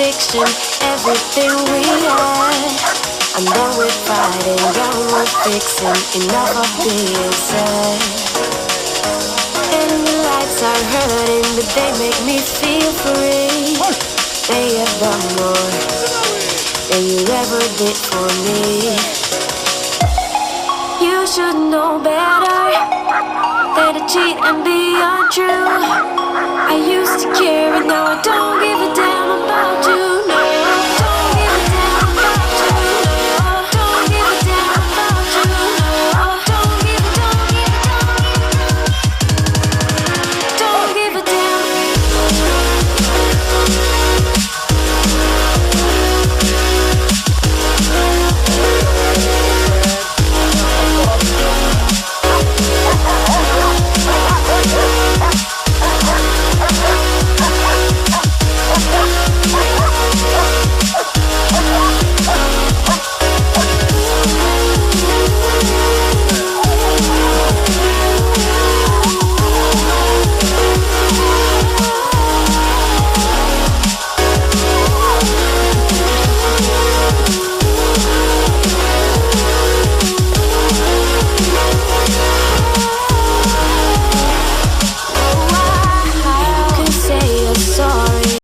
fiction, everything we had. I'm done with fighting, done with fixing, enough of being sad. And the lights are hurting, but they make me feel free. They have done more than you ever did for me. You should know better than to cheat and be untrue. I used to care, but now I don't give a.